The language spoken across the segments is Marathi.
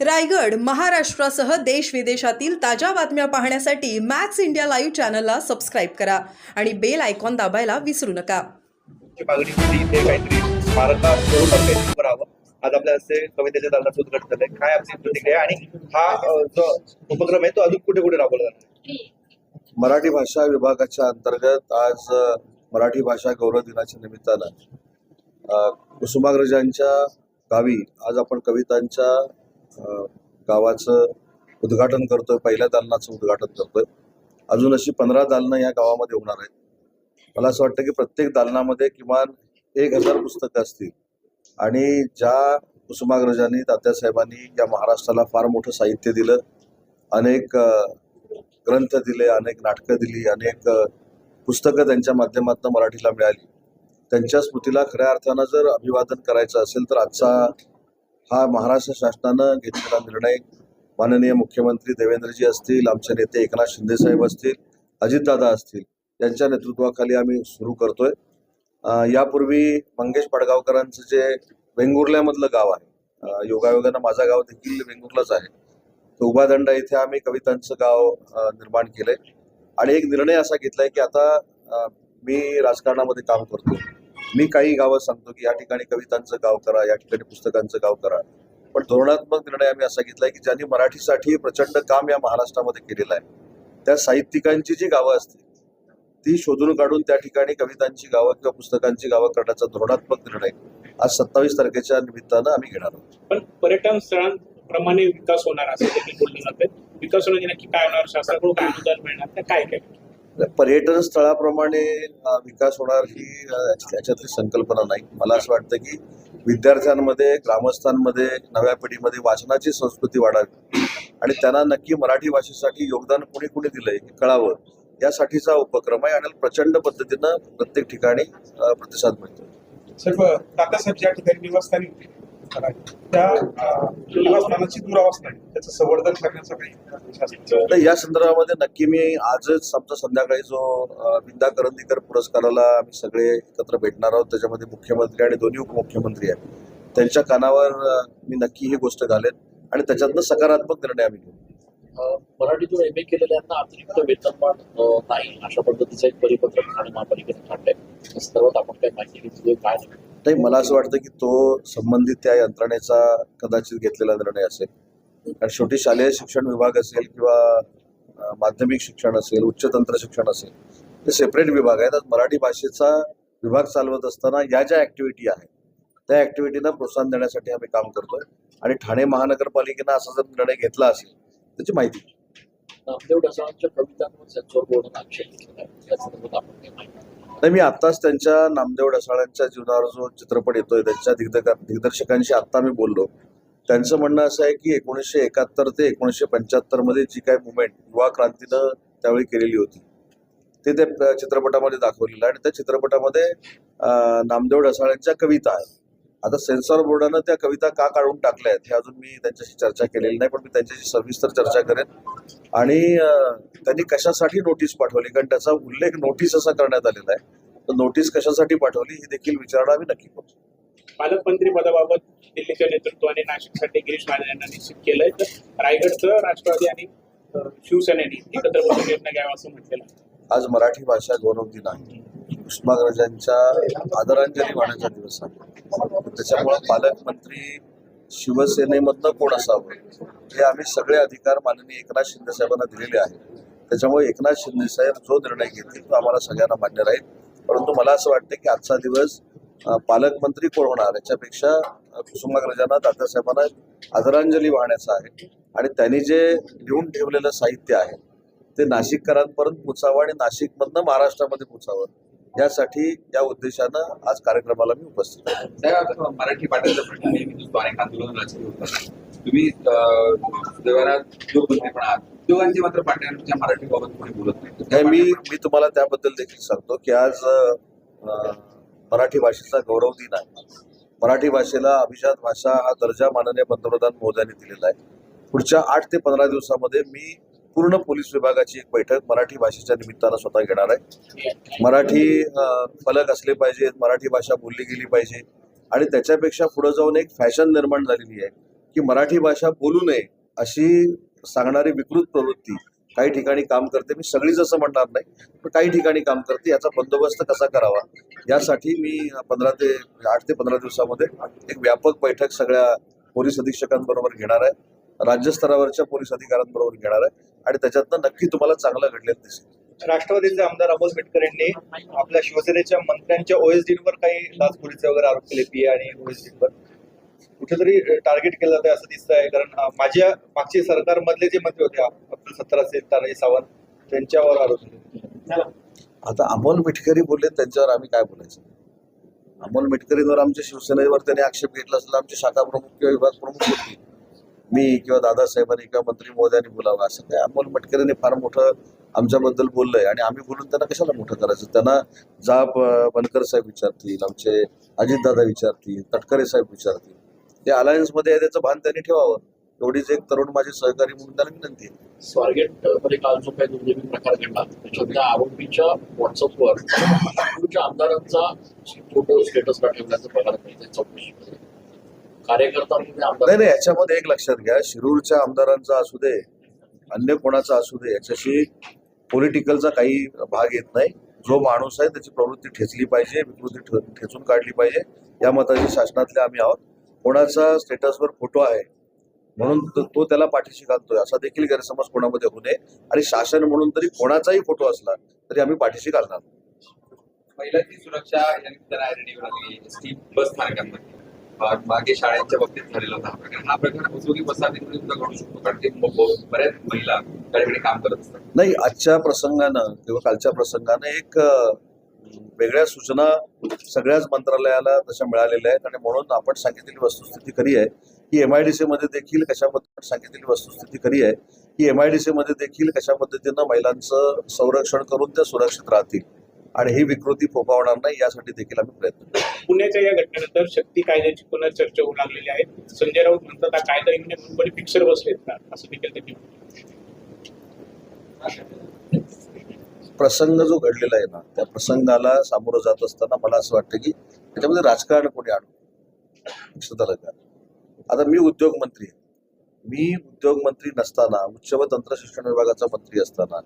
रायगड महाराष्ट्रासह देश विदेशातील ताज्या बातम्या पाहण्यासाठी मॅक्स इंडिया लाईव्ह चॅनलला सबस्क्राईब करा आणि बेल आयकॉन दाबायला विसरू नका. ची मागणी होती इथे काहीतरी स्मारका स्वरूपात काहीतरी करावं आज आपल्या हस्ते कवितेच्या दालनाचं उद्घाटन झालंय. काय आपली प्रतिक्रिया आहे? आणि हा अ, जो उपक्रम आहे तो अजून कुठे कुठे राबवला जाणार मराठी भाषा विभागाच्या अंतर्गत आज अ, मराठी भाषा गौरव दिनाच्या निमित्तानं अ, कुसुमाग्रजांच्या गावी आज आपण कवितांच्या गावाचं उद्घाटन करतोय पहिल्या दालनाचं उद्घाटन करतोय. अजून अशी पंधरा दालनं या गावामध्ये होणार आहेत. मला असं वाटतं की प्रत्येक दालनामध्ये किमान एक हजार पुस्तकं असतील. आणि ज्या कुसुमाग्रजांनी तात्यासाहेबांनी या महाराष्ट्राला फार मोठं साहित्य दिलं अनेक ग्रंथ दिले अनेक नाटकं दिली अनेक पुस्तकं त्यांच्या माध्यमातून मराठीला मिळाली. त्यांच्या स्मृतीला खऱ्या अर्थानं जर अभिवादन करायचं असेल तर आजचा हा महाराष्ट्र शासनानं घेतलेला निर्णय माननीय मुख्यमंत्री देवेंद्रजी असतील आमचे नेते एकनाथ शिंदेसाहेब असतील अजितदादा असतील यांच्या नेतृत्वाखाली आम्ही सुरू करतोय. यापूर्वी मंगेश पडगावकरांचं जे वेंगुर्ल्यामधलं गाव आहे योगायोगानं माझा गाव देखील वेंगुर्लाच आहे. तर उभादंडा इथे आम्ही कवितांचं गाव निर्माण केलंय. आणि एक निर्णय असा घेतलाय की आता मी राजकारणामध्ये काम करतो मी काही गावं सांगतो की या ठिकाणी कवितांचं गाव करा या ठिकाणी पुस्तकांचं गाव करा. पण धोरणात्मक निर्णय आम्ही असा घेतलाय की ज्यांनी मराठीसाठी प्रचंड काम या महाराष्ट्रामध्ये केलेलं आहे. त्या साहित्यिकांची जी गावं असतील ती शोधून काढून त्या ठिकाणी कवितांची गावं किंवा पुस्तकांची गावं करण्याचा धोरणात्मक निर्णय आज सत्तावीस तारखेच्या निमित्तानं आम्ही घेणार आहोत. पण पर्यटन स्थळांप्रमाणे विकास होणार असं बोललं जाते विकास होणार नक्की काय होणार? शासनाकडून काय अनुदान मिळणार? काय काय? पर्यटन स्थळाप्रमाणे विकास होणार ही याच्यातली संकल्पना नाही. मला असं वाटतं की विद्यार्थ्यांमध्ये ग्रामस्थांमध्ये नव्या पिढीमध्ये वाचनाची संस्कृती वाढावी. आणि त्यांना नक्की मराठी भाषेसाठी योगदान कोणी कोणी दिलंय हे कळावं यासाठीचा उपक्रम आहे आणि प्रचंड पद्धतीनं प्रत्येक ठिकाणी प्रतिसाद मिळतो त्या अं, निवासस्थानाची दुरावस्था आहे. त्याचं संवर्धन करण्याचं काही या संदर्भामध्ये नक्की मी आजच आमचा संध्याकाळी जो अ, विद्या करंदीकर पुरस्काराला आम्ही सगळे एकत्र भेटणार आहोत. त्याच्यामध्ये मुख्यमंत्री आणि दोन्ही उपमुख्यमंत्री आहेत. त्यांच्या कानावर मी नक्की ही गोष्ट घालेन आणि त्याच्यातनं सकारात्मक निर्णय आम्ही घेऊ. मराठीतून एम ए केलेल्यांना अतिरिक्त वेतनमान नाही. अशा पद्धतीचं एक परिपत्रक ठाणे महापालिकेने काढलंय संदर्भात आपण काही माहिती घेतली. काय नाही मला असं वाटतं की तो संबंधित त्या यंत्रणेचा कदाचित घेतलेला निर्णय असेल. कारण शेवटी शालेय शिक्षण विभाग असेल किंवा माध्यमिक शिक्षण असेल उच्च तंत्र शिक्षण असेल ते सेपरेट विभाग आहेत. मराठी भाषेचा विभाग चालवत असताना या ज्या ऍक्टिव्हिटी आहेत त्या ऍक्टिव्हिटीना प्रोत्साहन देण्यासाठी आम्ही काम करतोय. आणि ठाणे महानगरपालिकेनं असा जर निर्णय घेतला असेल त्याची माहिती नामदेव ढसाळांच्या कवितांवर त्यांच्यावर बोलून आक्षेप घेतलेला आहे नाही मी आत्ताच त्यांच्या नामदेव ढसाळ्यांच्या जीवनावर जो चित्रपट येतोय त्यांच्या दिग्दर दिग्दर्शकांशी आत्ता मी बोललो. त्यांचं म्हणणं असं आहे की एकोणीसशे एकाहत्तर ते एकोणीसशे पंच्याहत्तरमध्ये जी काय मुवमेंट युवा क्रांतीनं त्यावेळी केलेली होती ते त्या चित्रपटामध्ये दाखवलेलं आणि त्या चित्रपटामध्ये नामदेव ढसाळ्यांच्या कविता आहेत. आता सेन्सॉर बोर्डानं त्या कविता का काढून टाकल्या आहेत हे अजून मी त्यांच्याशी चर्चा केलेली नाही पण मी त्यांच्याशी सविस्तर चर्चा करेन. आणि त्यांनी कशासाठी नोटीस पाठवली? कारण त्याचा उल्लेख नोटीस असा करण्यात आलेला आहे. तर नोटीस कशासाठी पाठवली ही देखील विचारणा आम्ही नक्की करू पालकमंत्री पदाबाबत दिल्लीच्या नेतृत्वाने नाशिकसाठी गिरीश महाजन यांना निश्चित केलंय. तर रायगडचं राष्ट्रवादी आणि शिवसेनेने एकत्र बसून निर्णय घ्यावा असं म्हटलेलं. आज मराठी भाषा गौरव दिन आहे उस्माग्रजांच्या आदरांजली वाहण्याचा दिवस आहे. त्याच्यामुळे पालकमंत्री शिवसेनेमधनं कोण असावं? हे आम्ही सगळे अधिकार माननीय एकनाथ शिंदे साहेबांना दिलेले आहेत. त्याच्यामुळे एकनाथ शिंदे साहेब जो निर्णय घेतील तो आम्हाला सगळ्यांना मान्य राहील. परंतु मला असं वाटतं की आजचा दिवस पालकमंत्री कोण होणार याच्यापेक्षा कुसुमाग्रजांना दादासाहेबांना आदरांजली वाहण्याचा आहे. आणि त्यांनी जे लिहून ठेवलेलं साहित्य आहे ते नाशिककरांपर्यंत पोचावं आणि नाशिकमधनं महाराष्ट्रामध्ये पोचावं. यासाठी या उद्देशानं आज कार्यक्रमाला मी उपस्थित मराठी पाठाचा प्रश्न अनेक आंदोलन तुम्ही उद्योगांची मात्र पाट्यांच्या मराठी बाबत कोणी बोलत नाही. मी मी तुम्हाला त्याबद्दल देखील सांगतो की आज मराठी भाषेचा गौरव दिन आहे. मराठी भाषेला अभिजात भाषा हा दर्जा माननीय पंतप्रधान मोदयांनी दिलेला आहे. पुढच्या आठ ते पंधरा दिवसामध्ये मी पूर्ण पोलीस विभागाची एक बैठक मराठी भाषेच्या निमित्तानं स्वतः घेणार आहे. मराठी फलक असले पाहिजेत मराठी भाषा बोलली गेली पाहिजे आणि त्याच्यापेक्षा पुढे जाऊन एक फॅशन निर्माण झालेली आहे की मराठी भाषा बोलू नये अशी सांगणारी विकृत प्रवृत्ती काही ठिकाणी काम करते. मी सगळीच असं म्हणणार नाही पण काही ठिकाणी काम करते. याचा बंदोबस्त कसा करावा? यासाठी मी पंधरा ते आठ ते पंधरा दिवसामध्ये एक व्यापक बैठक सगळ्या पोलीस अधीक्षकांबरोबर घेणार आहे. राज्यस्तरावरच्या पोलीस अधिकाऱ्यांबरोबर घेणार आहे. आणि त्याच्यातनं नक्की तुम्हाला चांगलं घडलेलं दिसेल. राष्ट्रवादीचे आमदार अमोल मिटकर यांनी आपल्या शिवसेनेच्या मंत्र्यांच्या ओएसडीवर काही लाचखोरीचे वगैरे आरोप केले पी आणि ओएसडीवर कुठेतरी टार्गेट केलं जातं असं दिसत आहे कारण माझ्या मागचे सरकारमधले जे मंत्री होते अब्दुल सत्तार असेल तानाजी सावंत त्यांच्यावर आरोप केले. आता अमोल मिटकरी बोलले त्यांच्यावर आम्ही काय बोलायचं? अमोल मिटकरींवर आमच्या शिवसेनेवर त्यांनी आक्षेप घेतला असला आमचे शाखा प्रमुख किंवा विभाग प्रमुख होती. मी किंवा दादासाहेबांनी किंवा मंत्री महोदयांनी बोलावं असं काय? अमोल मिटकरीने फार मोठं आमच्याबद्दल बोललंय आणि आम्ही बोलून त्यांना कशाला मोठं करायचं? त्यांना जाप बनकर साहेब विचारतील आमचे अजितदादा विचारतील तटकरे साहेब विचारतील. ते अलायन्समध्ये आहे त्याचं भान त्यांनी ठेवावं. एवढीच एक तरुण माझे सहकारी म्हणून त्यांना विनंती आहे. स्वारगेटमध्ये काल जो काही दुर्दैवी प्रकार घडला त्याच्यात आरोपीच्या व्हॉट्सअपवर आमदारांचा फोटो स्टेटसला ठेवल्याचं प्रकार चौकशीमध्ये कार्यकर्ता नाही नाही याच्यामध्ये एक लक्षात घ्या. शिरूरच्या आमदारांचा असू दे अन्य कोणाचा असू दे याच्याशी पॉलिटिकलचा काही भाग येत नाही. जो माणूस आहे त्याची प्रवृत्ती ठेचली पाहिजे विकृती ठेचून काढली पाहिजे. या मताची शासनातले आम्ही आहोत. कोणाचा स्टेटसवर फोटो आहे म्हणून तो त्याला पाठीशी घालतोय. असा देखील गैरसमज कोणामध्ये होऊ नये. आणि शासन म्हणून तरी कोणाचाही फोटो असला तरी आम्ही पाठीशी घालणार. महिलांची सुरक्षा बस स्थानकांमध्ये. मागे शाळांच्या बाबतीत झालेला होता हा प्रकार. हा प्रकार उद्योगी बसाहतीमध्ये सुद्धा घडू शकतो कारण ते बऱ्याच महिला त्या काम करत असतात. नाही आजच्या प्रसंगानं किंवा कालच्या प्रसंगानं एक वेगळ्या सूचना सगळ्याच मंत्रालयाला तशा मिळालेल्या आहेत आणि म्हणून आपण सांगितलेली वस्तुस्थिती खरी आहे. की एमआयडीसी मध्ये देखील कशा पद्धतीने सांगितलेली वस्तुस्थिती खरी आहे. की एमआयडीसी मध्ये देखील कशा पद्धतीनं महिलांचं संरक्षण करून त्या सुरक्षित राहतील? आणि ही विकृती फोफावणार नाही यासाठी देखील आम्ही प्रयत्न करू. पुण्याच्या या घटनेनंतर शक्ती कायद्याची पुन्हा चर्चा होऊ लागलेली आहे संजय राऊत म्हणतात हा कायदा इंग्लंडमध्ये फिक्सर बसलेत का असं देखील त्यांनी. प्रसंग जो घडलेला आहे ना त्या प्रसंगाला सामोरं जात असताना मला असं वाटतं की त्याच्यामध्ये राजकारण कोणी आणू का आता मी उद्योग मंत्री आहे मी उद्योग मंत्री नसताना उच्च व तंत्र शिक्षण विभागाचा मंत्री असताना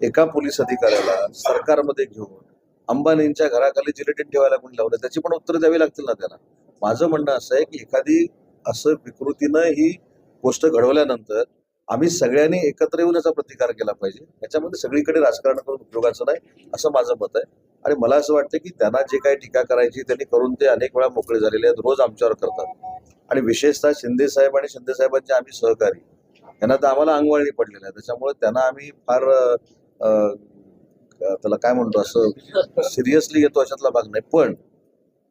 एका पोलीस अधिकाऱ्याला सरकारमध्ये घेऊन अंबानींच्या घराखाली जिलेटिन ठेवायला कोणी लावलं त्याची पण उत्तरं द्यावी लागतील ना त्यांना. माझं म्हणणं असं आहे की एखादी असं विकृतीनं ही गोष्ट घडवल्यानंतर आम्ही सगळ्यांनी एकत्र येऊन याचा प्रतिकार केला पाहिजे. याच्यामध्ये सगळीकडे राजकारण करून उपयोगाचं नाही असं माझं मत आहे. आणि मला असं वाटतं की त्यांना जे काही टीका करायची त्यांनी करून ते अनेक वेळा मोकळे झालेले आहेत रोज आमच्यावर करतात. आणि विशेषतः शिंदे साहेब आणि शिंदे साहेबांचे आम्ही सहकारी यांना तर आम्हाला अंगवळणी पडलेलं आहे. त्याच्यामुळे त्यांना आम्ही फार त्याला काय म्हणतो असं सिरियसली घेतो अशातला भाग नाही. पण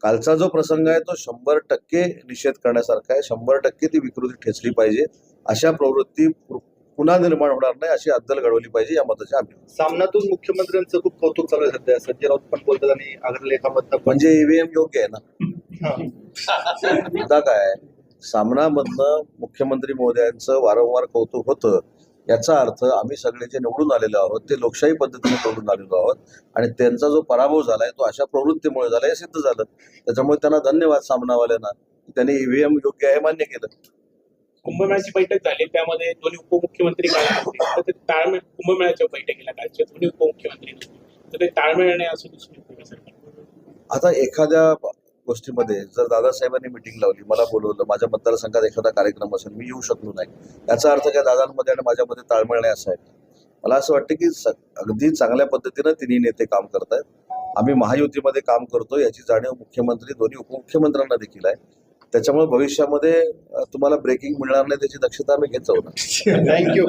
कालचा जो प्रसंग आहे तो शंभर टक्के निषेध करण्यासारखा आहे. शंभर टक्के ती विकृती ठेचली पाहिजे. अशा प्रवृत्ती पुन्हा निर्माण होणार नाही अशी अद्दल घडवली पाहिजे या मताचे आम्ही. आहोत. सामनातून मुख्यमंत्र्यांचं खूप कौतुक चालू आहे सध्या. संजय राऊत पण बोलतात आणि अग्रलेखामधनं पण. म्हणजे ईव्हीएम योग्य आहे ना. मुद्दा काय? सामनामधनं मुख्यमंत्री महोदयांचं वारंवार कौतुक होतं. याचा अर्थ आम्ही सगळे जे निवडून आलेलो आहोत ते लोकशाही पद्धतीने निवडून आलेलो आहोत आणि त्यांचा जो पराभव झालाय तो अशा प्रवृत्तीमुळे झालाय हे सिद्ध झालं. त्याच्यामुळे त्यांना धन्यवाद सामनावाल्यांना त्यांनी ईव्हीएम योग्य आहे मान्य केलं. कुंभमेळ्याची बैठक झाली त्यामध्ये दोन्ही उपमुख्यमंत्री ताळमेळ कुंभमेळ्याच्या बैठकीला कालच्या दोन्ही उपमुख्यमंत्री तर ते ताळमेळ नाही असं दिसून येतं आता एखाद्या गोष्टीमध्ये जर दादासाहेबांनी मिटिंग लावली मला बोलवलं माझ्या मतदारसंघात एखादा कार्यक्रम असेल मी येऊ शकलो नाही. याचा अर्थ काय दादांमध्ये आणि माझ्यामध्ये ताळमेळ नाही असा आहे. मला असं वाटतं की स- अगदी चांगल्या पद्धतीनं तिन्ही नेते काम करतायत आम्ही महायुतीमध्ये काम करतो याची जाणीव मुख्यमंत्री दोन्ही उपमुख्यमंत्र्यांना देखील आहे. त्याच्यामुळे भविष्यामध्ये तुम्हाला ब्रेकिंग मिळणार नाही त्याची दक्षता आम्ही घेत जाऊ थँक्यू